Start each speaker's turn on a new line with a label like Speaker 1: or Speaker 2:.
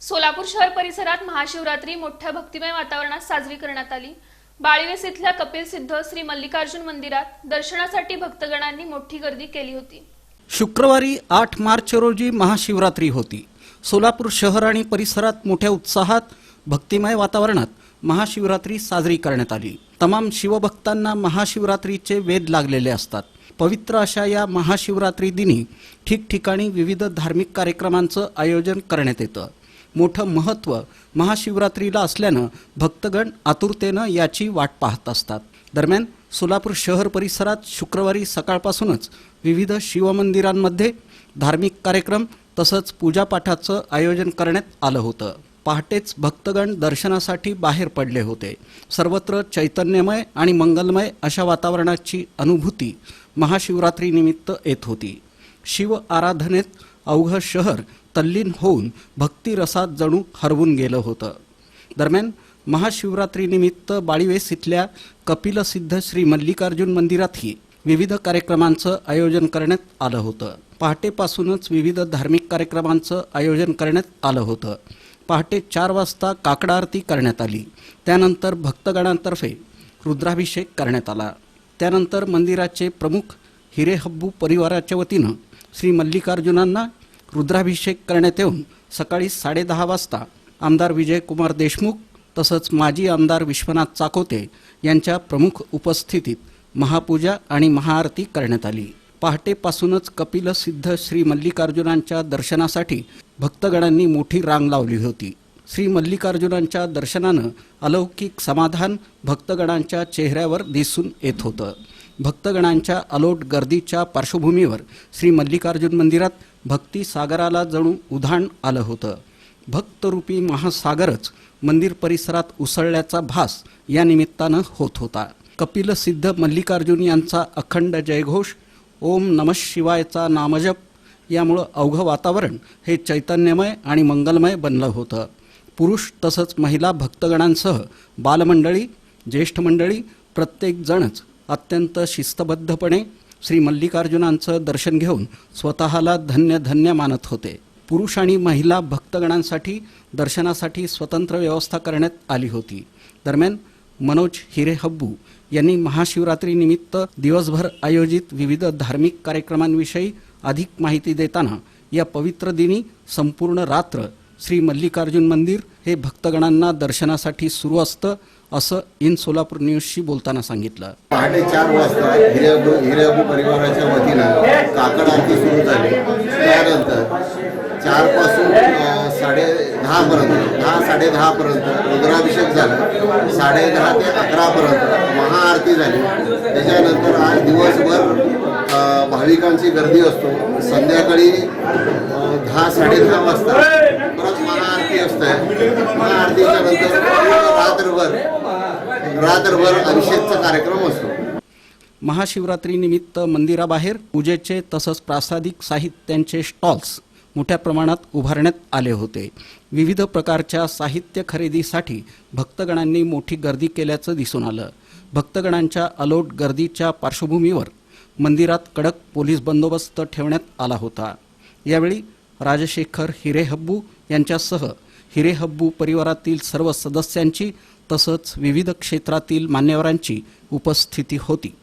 Speaker 1: सोलापूर शहर परिसरात महाशिवरात्री मोठ्या भक्तिमय वातावरणात साजरी करण्यात आली. बाळीवेस इथल्या कपिल सिद्ध श्री मल्लिकार्जुन मंदिरात दर्शनासाठी भक्तगणांनी मोठी गर्दी केली होती.
Speaker 2: शुक्रवारी आठ मार्च रोजी महाशिवरात्री होती. सोलापूर शहर आणि परिसरात मोठ्या उत्साहात भक्तिमय वातावरणात महाशिवरात्री साजरी करण्यात आली. तमाम शिवभक्तांना महाशिवरात्रीचे वेध लागलेले असतात. पवित्र अशा या महाशिवरात्री दिनी ठिकठिकाणी विविध धार्मिक कार्यक्रमांचं आयोजन करण्यात येतं. मोठं महत्त्व महाशिवरात्रीला असल्यानं भक्तगण आतुरतेनं याची वाट पाहत असतात. दरम्यान सोलापूर शहर परिसरात शुक्रवारी सकाळपासूनच विविध शिवमंदिरांमध्ये धार्मिक कार्यक्रम तसंच पूजापाठाचं आयोजन करण्यात आलं होतं. पहाटेच भक्तगण दर्शनासाठी बाहेर पडले होते. सर्वत्र चैतन्यमय आणि मंगलमय अशा वातावरणाची अनुभूती महाशिवरात्रीनिमित्त येत होती. शिव आराधनेत अवघं शहर तल्लीन होऊन भक्तिरसात जणू हरवून गेलं होतं. दरम्यान महाशिवरात्रीनिमित्त बाळीवेस इथल्या कपिलसिद्ध श्री मल्लिकार्जुन मंदिरातही विविध कार्यक्रमांचं आयोजन करण्यात आलं होतं. पहाटेपासूनच विविध धार्मिक कार्यक्रमांचं आयोजन करण्यात आलं होतं. पहाटे चार वाजता काकडा आरती करण्यात आली. त्यानंतर भक्तगणांतर्फे रुद्राभिषेक करण्यात आला. त्यानंतर मंदिराचे प्रमुख हिरेहब्बू परिवाराच्या वतीनं श्री मल्लिकार्जुनांना रुद्राभिषेक करण्यात येऊन सकाळी साडेदहा वाजता आमदार विजयकुमार देशमुख तसंच माजी आमदार विश्वनाथ चाकोते यांच्या प्रमुख उपस्थितीत महापूजा आणि महाआरती करण्यात आली. पहाटेपासूनच कपिल सिद्ध श्री मल्लिकार्जुनांच्या दर्शनासाठी भक्तगणांनी मोठी रांग लावली होती. श्री मल्लिकार्जुनांच्या दर्शनानं अलौकिक समाधान भक्तगणांच्या चेहऱ्यावर दिसून येत होतं. भक्तगणांच्या अलोट गर्दीच्या पार्श्वभूमीवर श्री मल्लिकार्जुन मंदिरात भक्ती सागराला जणू उधाण आलं होतं. भक्तरूपी महासागरच मंदिर परिसरात उसळल्याचा भास या निमित्तानं होत होता. कपिल सिद्ध मल्लिकार्जुन यांचा अखंड जयघोष ओम नम शिवायचा नामजप यामुळं अवघं वातावरण हे चैतन्यमय आणि मंगलमय बनलं होतं. पुरुष तसंच महिला भक्तगणांसह बालमंडळी ज्येष्ठ मंडळी प्रत्येकजणच अत्यंत शिस्तबद्धपणे श्री मल्लिकार्जुनांचं दर्शन घेऊन स्वतःला धन्य धन्य मानत होते. पुरुष आणि महिला भक्तगणांसाठी दर्शनासाठी स्वतंत्र व्यवस्था करण्यात आली होती. दरम्यान मनोज हिरे हब्बू यांनी महाशिवरात्रीनिमित्त दिवसभर आयोजित विविध धार्मिक कार्यक्रमांविषयी अधिक माहिती देताना या पवित्र दिनी संपूर्ण रात्र श्री मल्लिकार्जुन मंदिर हे भक्तगणांना दर्शनासाठी सुरू असतं असं इन सोलापूर न्यूजशी बोलताना सांगितलं.
Speaker 3: पहाटे चार वाजता हिरेबू हिरेअबू परिवाराच्या वतीनं काकड आरती सुरू झाली. त्यानंतर चारपासून साडे दहापर्यंत दहा साडे दहापर्यंत रुद्राभिषेक झाला. साडे दहा ते अकरापर्यंत महाआरती झाली. त्याच्यानंतर आज दिवसभर भाविकांची गर्दी असतो. संध्याकाळी दहा साडे दहा वाजता परत महाआरती असते. महाआरतीच्या नंतर रात्रभर रात्रभर अभिषेकचा कार्यक्रम असतो.
Speaker 2: महाशिवरात्रीनिमित्त मंदिराबाहेर पूजेचे तसंच प्रासादिक साहित्यांचे स्टॉल्स मोठ्या प्रमाणात उभारण्यात आले होते. विविध प्रकारच्या साहित्य खरेदीसाठी भक्तगणांनी मोठी गर्दी केल्याचं दिसून आलं. भक्तगणांच्या अलोट गर्दीच्या पार्श्वभूमीवर मंदिरात कडक पोलीस बंदोबस्त ठेवण्यात आला होता. यावेळी राजशेखर हिरेहब्बू यांच्यासह हिरेहब्बू परिवारातील सर्व सदस्यांची तसंच विविध क्षेत्रातील मान्यवरांची उपस्थिती होती.